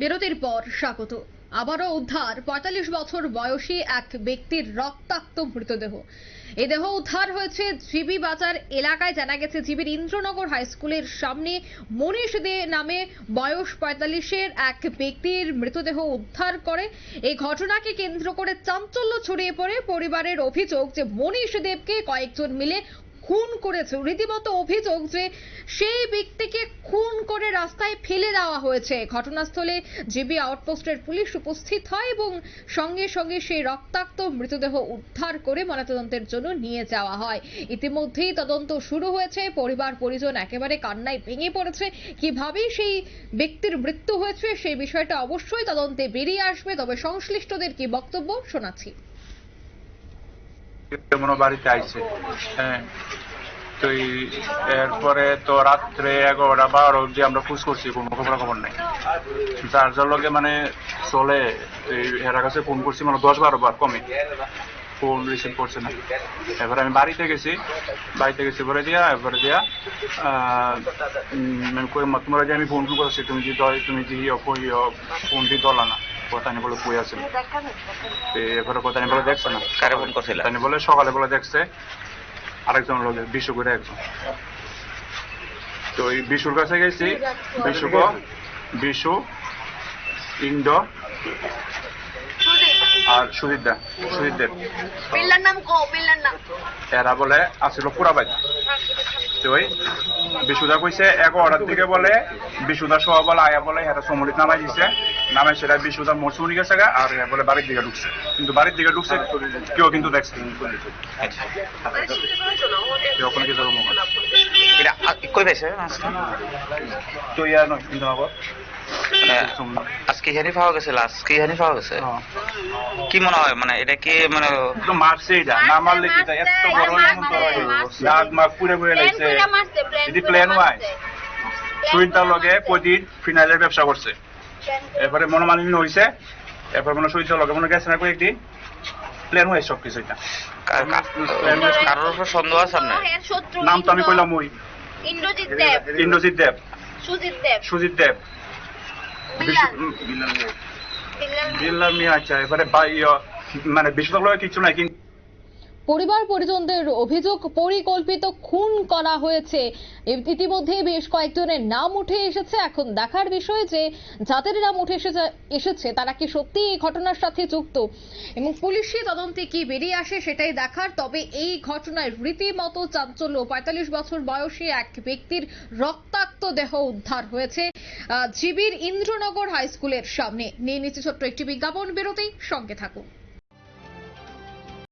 বিরতির পর স্বাগত। আবারও উদ্ধার, পঁয়তাল্লিশ বছর বয়সী এক ব্যক্তির রক্তাক্ত মৃতদেহ। এই দেহ উদ্ধার হয়েছে জিবি বাজার এলাকায়। জানা গেছে, জিবির ইন্দ্রনগর হাই স্কুলের সামনে মনীষ দে নামে বয়স পঁয়তাল্লিশের এক ব্যক্তির মৃতদেহ উদ্ধার করে। এই ঘটনাকে কেন্দ্র করে চাঞ্চল্য ছড়িয়ে পড়ে পরিবারের অভিযোগ যে মনীষ দেবকে কয়েকজন মিলে খুন করেছে, রীতিমতো অভিযোগ যে সেই ব্যক্তিকে খুন করে রাস্তায় ফেলে দেওয়া হয়েছে। ঘটনাস্থলে জিবি আউটপোস্টের পুলিশ উপস্থিত হয় এবং সঙ্গে সঙ্গে সেই রক্তাক্ত মৃতদেহ উদ্ধার করে ময়নাতদন্তের জন্য নিয়ে যাওয়া হয়। ইতিমধ্যেই তদন্ত শুরু হয়েছে, পরিবার, পরিজন একেবারে কান্নায় ভেঙে পড়েছে। কীভাবে সেই ব্যক্তির মৃত্যু হয়েছে, সেই বিষয়টা অবশ্যই তদন্তে বেরিয়ে আসবে। তবে সংশ্লিষ্টদের কি বক্তব্য শোনাচ্ছি। মনে বাড়িতে আইছে। হ্যাঁ। তো এরপরে তো রাত্রে এগারোটা বারো অব্দি আমরা খোঁজ করছি কোনো খবর খবর নেই। যার যার লগে মানে চলে এর কাছে ফোন করছি মানে দশ বারো বার কমে। ফোন রিসিভ করছে না। এবার আমি বাড়িতে গেছি বাড়িতে গেছি পরে দিয়া এবারে দিয়া আহ, কই মা তোমরা যে আমি ফোন করছি তুমি যদি তুমি কই ফোন দি দলা না। কথা বলে কই আছে তো এবারে বলে দেখছে না? কারে ফোন করছিল? তাই বলে সকালে বলে দেখছে আরেকজন লোক বিশু করে একজন। তো এই বিশুর কাছে গেছি বিশু বিশু ইন্দ আর সুদীপ দা দেব এরা বলে আসছিল পুরাবাই। তো ওই বিশুদা কইছে এগারোটার দিকে বলে বিশুদা সহ বলে আয়া বলে হেটা সমরিত নামাই দিছে। নামাই সেটা বিশুদা মরসুমনি গেছে আর বলে বাড়ির দিকে ঢুকছে। কিন্তু বাড়ির দিকে ঢুকছে কেউ কিন্তু দেখছে ওখানে কিছু এটা কই পাইছে? তো ইয়া নয় কিন্তু আজকে হেনি পাওয়া গেছে আজকে হেনি পাওয়া গেছে। কি মনে হয় মানে এটা কি মানে মারছে এটা না মারলে কি এত বড় এমন তো হয় নাক মাক পুরে পুরে লাগছে। যদি প্ল্যান হয় সুইটার লগে প্রতিদিন ফিনাইলের ব্যবসা করছে এরপরে মনোমালিন্য হয়েছে এরপর মনে লগে মনে গেছে না কয়েকদিন প্ল্যান সব কিছু এটা কারোর উপর সন্দেহ আছে আপনার নাম তো আমি কইলাম ওই ইন্দ্রজিৎ দেব ইন্দ্রজিৎ দেব সুজিত দেব সুজিত দেব বিল্লাল। মিয়া। আচ্ছা এবারে ভাই মানে বেশিরভাগ লগে কিছু নাই কিন্তু পরিবার পরিজনদের অভিযোগ পরিকল্পিত খুন করা হয়েছে। ইতিমধ্যে বেশ কয়েকজনের নাম উঠে এসেছে। এখন দেখার বিষয় যে, যাদের নাম উঠে এসেছে তারা কি সত্যি এই ঘটনার সাথে যুক্ত? এবং পুলিশি তদন্তে কি বেরিয়ে আসে সেটাই দেখার, তবে এই ঘটনায় রীতিমতো চাঞ্চল্য। পঁয়তাল্লিশ বছর বয়সী এক ব্যক্তির রক্তাক্ত দেহ উদ্ধার হয়েছে জিবির ইন্দ্রনগর হাই স্কুলের সামনে। নিয়ে নিচ্ছে ছোট্ট একটি বিজ্ঞাপন বেরোতেই সঙ্গে থাকুন।